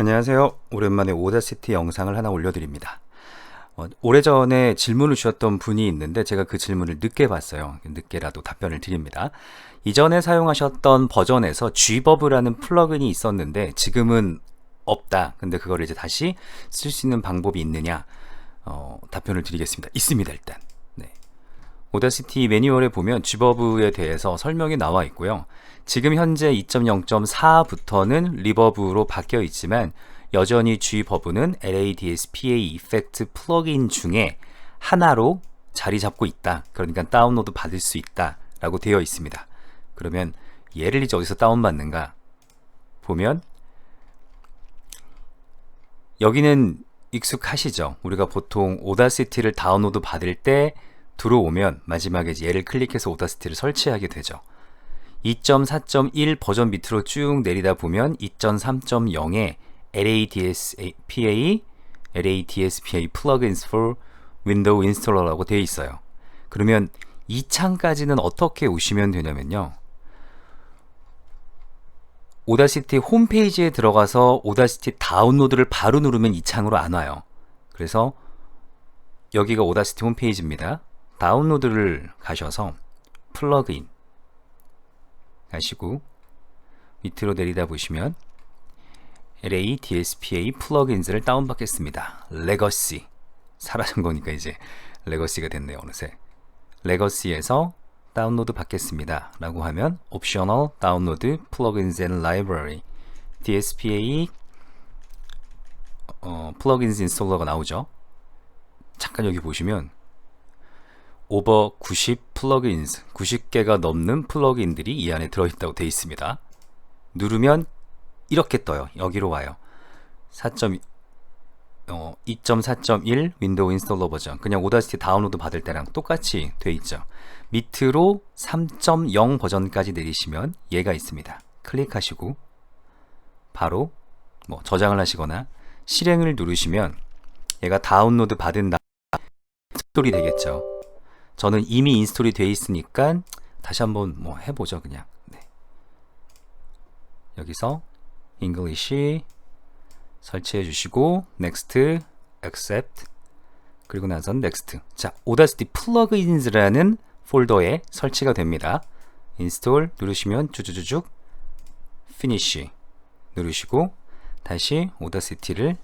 안녕하세요. 오랜만에 오다시티 영상을 하나 올려드립니다. 어, 오래전에 질문을 주셨던 분이 있는데 제가 그 질문을 늦게 봤어요. 늦게라도 답변을 드립니다. 이전에 사용하셨던 버전에서 Gbub라는 플러그인이 있었는데 지금은 없다. 근데 그걸 이제 다시 쓸 수 있는 방법이 있느냐? 어, 답변을 드리겠습니다. 있습니다, 일단. 네. 오다시티 매뉴얼에 보면 Gbub에 대해서 설명이 나와 있고요. 지금 현재 2.0.4부터는 리버브로 바뀌어 있지만 여전히 Gbub는 LADSPA 이펙트 플러그인 중에 하나로 자리 잡고 있다. 그러니까 다운로드 받을 수 있다라고 되어 있습니다. 그러면 얘를 이제 어디서 다운 받는가? 보면 여기는 익숙하시죠? 우리가 보통 오다시티를 다운로드 받을 때 들어오면 마지막에 얘를 클릭해서 오다시티를 설치하게 되죠. 2.4.1 버전 밑으로 쭉 내리다 보면 2.3.0에 LADSPA, LADSPA plugins for Windows Installer라고 되어 있어요. 그러면 이 창까지는 어떻게 오시면 되냐면요. 오다시티 홈페이지에 들어가서 오다시티 다운로드를 바로 누르면 이 창으로 안 와요. 그래서 여기가 오다시티 홈페이지입니다. 다운로드를 가셔서 플러그인 가시고 밑으로 내리다 보시면 LA DSPA 플러그인즈를 다운받겠습니다. 레거시. 사라진 거니까 이제 레거시가 됐네요 어느새. 레거시에서 다운로드 받겠습니다. 라고 하면 옵셔널 다운로드 플러그인즈 앤 라이브러리 DSPA 어, 플러그인즈 인스톨러가 나오죠. 잠깐 여기 보시면 오버 90 플러그인즈 90개가 넘는 플러그인들이 이 안에 들어있다고 되어 있습니다. 누르면 이렇게 떠요. 여기로 와요. 4. 어, 2.4.1 윈도우 인스톨러 버전. 그냥 오다시티 다운로드 받을 때랑 똑같이 돼 있죠. 밑으로 3.0 버전까지 내리시면 얘가 있습니다. 클릭하시고 바로 뭐 저장을 하시거나 실행을 누르시면 얘가 다운로드 받은 다 인스톨이 되겠죠 저는 이미 인스톨이 돼 있으니까 다시 한번 뭐 해보죠 그냥. 네. 여기서 English 설치해 주시고 next accept. 그리고 나선 next. 자 오다시티 플러그인즈라는 폴더에 설치가 됩니다. 인스톨 누르시면 쭉쭉쭉 finish 누르시고 다시 오다시티를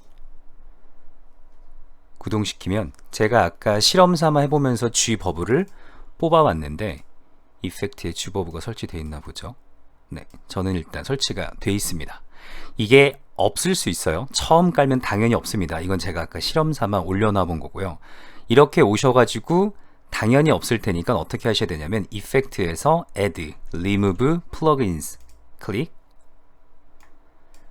구동시키면 제가 아까 실험 삼아 해보면서 G 버브를 뽑아왔는데 이펙트에 G 버브가 설치되어 있나 보죠 네 저는 일단 설치가 되어 있습니다 이게 없을 수 있어요. 처음 깔면 당연히 없습니다. 이건 제가 아까 실험 삼아 올려놔 본 거고요. 이렇게 오셔가지고 당연히 없을 테니까 어떻게 하셔야 되냐면 이펙트에서 add, remove plugins 클릭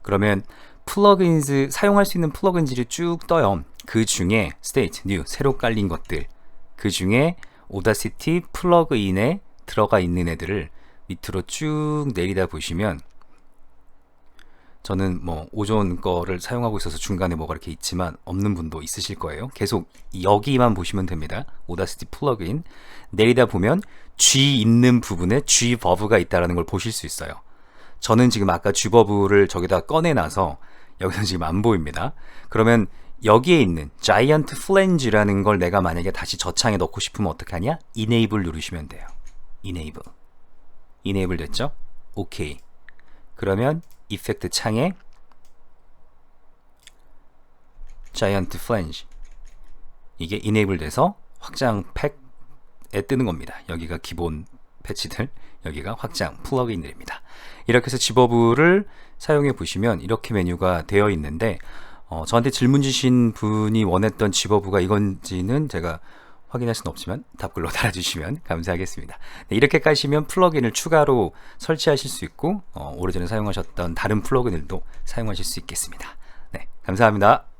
그러면 플러그인즈 사용할 수 있는 플러그인즈를 쭉 떠요. 그 중에 state, new 새로 깔린 것들 그 중에 오다시티 플러그인에 들어가 있는 애들을 밑으로 쭉 내리다 보시면 저는 뭐 오존 거를 사용하고 있어서 중간에 뭐가 이렇게 있지만 없는 분도 있으실 거예요. 계속 여기만 보시면 됩니다. 오다시티 플러그인 내리다 보면 G 있는 부분에 G 버브가 있다라는 걸 보실 수 있어요. 저는 지금 아까 G 버브를 저기다 꺼내놔서 여기서 지금 안 보입니다. 그러면 여기에 있는 자이언트 플랜지라는 걸 내가 만약에 다시 저 창에 넣고 싶으면 어떻게 하냐? Enable 누르시면 돼요. Enable. Enable 됐죠? 오케이. 그러면 이펙트 창에 자이언트 플랜지 이게 이네이블 돼서 확장 팩에 뜨는 겁니다. 여기가 기본 패치들, 여기가 확장 플러그인들입니다. 이렇게 해서 집어부를 사용해 보시면 이렇게 메뉴가 되어 있는데 어, 저한테 질문 주신 분이 원했던 집어부가 이건지는 제가 확인할 수는 없지만 답글로 달아주시면 감사하겠습니다. 네, 이렇게 까시면 플러그인을 추가로 설치하실 수 있고 어, 오래전에 사용하셨던 다른 플러그인들도 사용하실 수 있겠습니다. 네, 감사합니다.